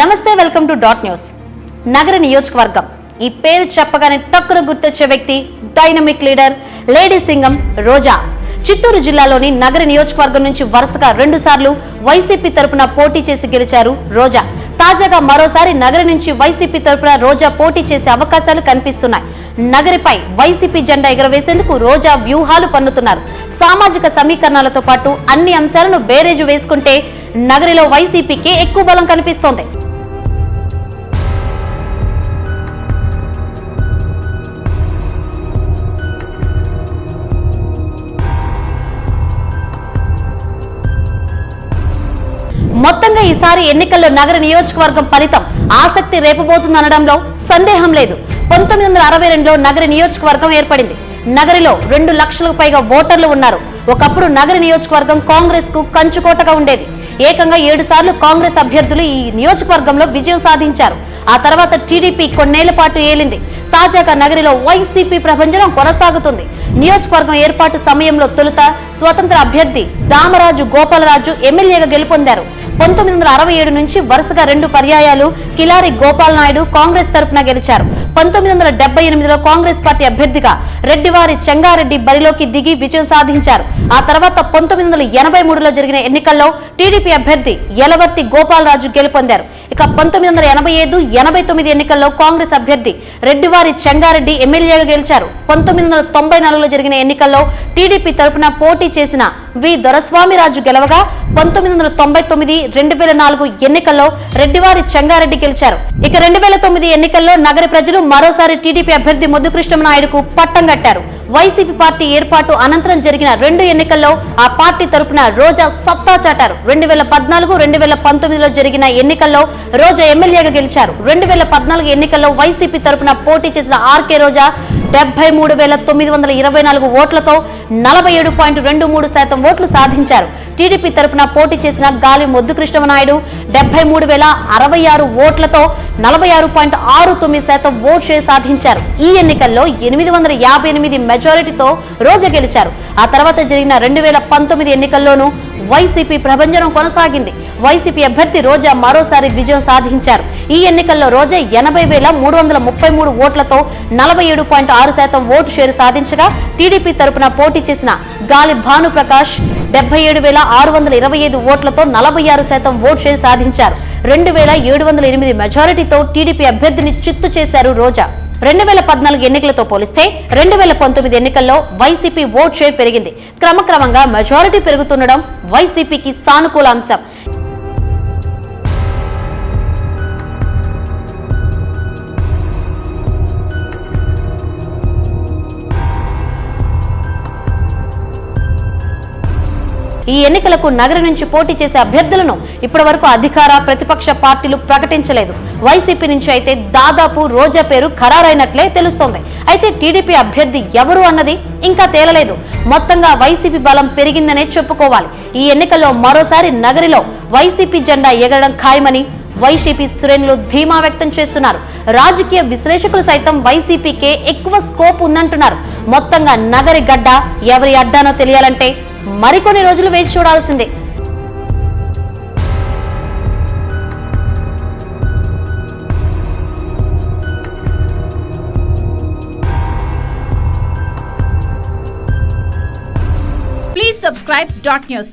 నమస్తే welcome to dot news. నగర నియోజకవర్గం. ఈ పేరు చెప్పగానే టక్కున గుర్తొచ్చే వ్యక్తి dynamic leader lady Singam Roja. Chittoor జిల్లాలోని నగర నియోజకవర్గం నుంచి వరుసగా రెండు సార్లు వైసీపీ తరపున పోటీ చేసి గెలిచారు రోజా. తాజాగా మరోసారి నగరి నుంచి వైసీపీ తరపున రోజా పోటీ చేసే అవకాశాలు కనిపిస్తున్నాయి. నగరిపై వైసీపీ జెండా ఎగరవేసేందుకు రోజా వ్యూహాలు పన్నుతున్నారు. సామాజిక సమీకరణాలతో పాటు అన్ని అంశాలను బేరేజు వేసుకుంటే నగరిలో వైసీపీకి ఎక్కువ బలం కనిపిస్తోంది. మొత్తంగా ఈసారి ఎన్నికల్లో నగర నియోజకవర్గం ఫలితం ఆసక్తి రేపబోతుందనడంలో సందేహం లేదు. పంతొమ్మిది వందల అరవై రెండులో నగర నియోజకవర్గం ఏర్పడింది. నగరిలో రెండు లక్షలకు పైగా ఓటర్లు ఉన్నారు. ఒకప్పుడు నగర నియోజకవర్గం కాంగ్రెస్కు కంచుకోటగా ఉండేది. ఏకంగా ఏడు సార్లు కాంగ్రెస్ అభ్యర్థులు ఈ నియోజకవర్గంలో విజయం సాధించారు. ఆ తర్వాత టీడీపీ కొన్నేళ్ళ పాటు ఏలింది. తాజాగా నగరిలో వైసీపీ ప్రభంజనం కొనసాగుతుంది. నియోజకవర్గం ఏర్పాటు సమయంలో తొలుత స్వతంత్ర అభ్యర్థి దామరాజు గోపాలరాజు ఎమ్మెల్యేగా గెలుపొందారు. పంతొమ్మిది వందల అరవై ఏడు నుంచి వరుసగా రెండు పర్యాయాలు కిలారి గోపాల్ నాయుడు కాంగ్రెస్ తరపున గెలిచారు. పంతొమ్మిది వందల డెబ్బై ఎనిమిదిలో కాంగ్రెస్ పార్టీ అభ్యర్థిగా రెడ్డివారి చెంగారెడ్డి బరిలోకి దిగి విజయం సాధించారు. ఆ తర్వాత పంతొమ్మిది వందల ఎనభై మూడులో జరిగిన ఎన్నికల్లో టీడీపీ అభ్యర్థి యలవర్తి గోపాలరాజు గెలుపొందారు. ఇక పంతొమ్మిది వందల ఎనభై ఐదు ఎనభై తొమ్మిది ఎన్నికల్లో కాంగ్రెస్ అభ్యర్థి రెడ్డివారి చెంగారెడ్డి ఎమ్మెల్యేగా గెలిచారు. పంతొమ్మిది వందల తొంభై నాలుగులో జరిగిన ఎన్నికల్లో టీడీపీ తరపున పోటీ చేసిన వి దొరస్వామిరాజు గెలవగా పంతొమ్మిది వందల తొంభై తొమ్మిది రెండు వేల నాలుగు ఎన్నికల్లో రెడ్డివారి చెంగారెడ్డి గెలిచారు. ఇక రెండు వేల తొమ్మిది ఎన్నికల్లో నగర ప్రజలు మరోసారి టీడీపీ అభ్యర్థి ముద్దుకృష్ణమనాయుడుకు పట్టం కట్టారు. వైసీపీ పార్టీ ఏర్పాటు అనంతరం జరిగిన రెండు ఎన్నికల్లో ఆ పార్టీ తరపున రోజా సత్తా చాటారు. రెండు వేల పద్నాలుగు రెండు వేల పంతొమ్మిదిలో జరిగిన ఎన్నికల్లో రోజా ఎమ్మెల్యేగా గెలిచారు. రెండు వేల పద్నాలుగు ఎన్నికల్లో వైసీపీ తరపున పోటీ చేసిన ఆర్కే రోజా డెబ్బై మూడు వేల తొమ్మిది వందల ఇరవై నాలుగు ఓట్లతో నలభై ఏడు పాయింట్ రెండు మూడు శాతం ఓట్లు సాధించారు. టీడీపీ తరపున పోటీ చేసిన గాలి మొద్దు కృష్ణమనాయుడు డెబ్బై మూడు వేల అరవై ఆరు ఓట్లతో నలభై ఆరు పాయింట్ ఆరు తొమ్మిది శాతం ఓట్ షేర్ సాధించారు. ఈ ఎన్నికల్లో ఎనిమిది వందల యాభై ఎనిమిది మెజారిటీతో రోజా గెలిచారు. ఆ తర్వాత జరిగిన రెండు వేల పంతొమ్మిది ఎన్నికల్లోనూ వైసీపీ ప్రభంజనం కొనసాగింది. వైసీపీ అభ్యర్థి రోజా మరోసారి విజయం సాధించారు. ఈ ఎన్నికల్లో రోజా ఎనభై వేల మూడు వందల ముప్పై మూడు ఓట్లతో నలభై ఏడు పాయింట్ ఆరు శాతం ఓటు షేరు సాధించగా టీడీపీ తరపున పోటీ చేసిన గాలి భానుప్రకాష్ డెబ్బై ఏడు వేల ఆరు వందల ఇరవై ఐదు ఓట్లతో నలభై ఆరు శాతం ఓట్ షేర్ సాధించారు. రెండు వేల ఏడు వందల ఎనిమిది మెజారిటీతో టీడీపీ అభ్యర్థిని చిత్తు చేశారు రోజా. రెండు వేల పద్నాలుగు ఎన్నికలతో పోలిస్తే రెండు వేల పంతొమ్మిది ఎన్నికల్లో వైసీపీ ఓట్ షేర్ పెరిగింది. క్రమక్రమంగా మెజారిటీ పెరుగుతుండడం వైసీపీకి సానుకూల అంశం. ఈ ఎన్నికలకు నగర నుంచి పోటీ చేసే అభ్యర్థులను ఇప్పటి వరకు అధికార ప్రతిపక్ష పార్టీలు ప్రకటించలేదు. వైసీపీ నుంచి అయితే దాదాపు రోజా పేరు ఖరారైనట్లే తెలుస్తోంది. అయితే టీడీపీ అభ్యర్థి ఎవరు అన్నది ఇంకా తేలలేదు. మొత్తంగా వైసీపీ బలం పెరిగిందనే చెప్పుకోవాలి. ఈ ఎన్నికల్లో మరోసారి నగరిలో వైసీపీ జెండా ఎగరడం ఖాయమని వైసీపీ శ్రేణులు ధీమా వ్యక్తం చేస్తున్నారు. రాజకీయ విశ్లేషకులు సైతం వైసీపీకే ఎక్కువ స్కోప్ ఉందంటున్నారు. మొత్తంగా నగరి గడ్డ ఎవరి అడ్డానో తెలియాలంటే మరికొన్ని రోజులు వేచి చూడాల్సిందే. Please subscribe dot news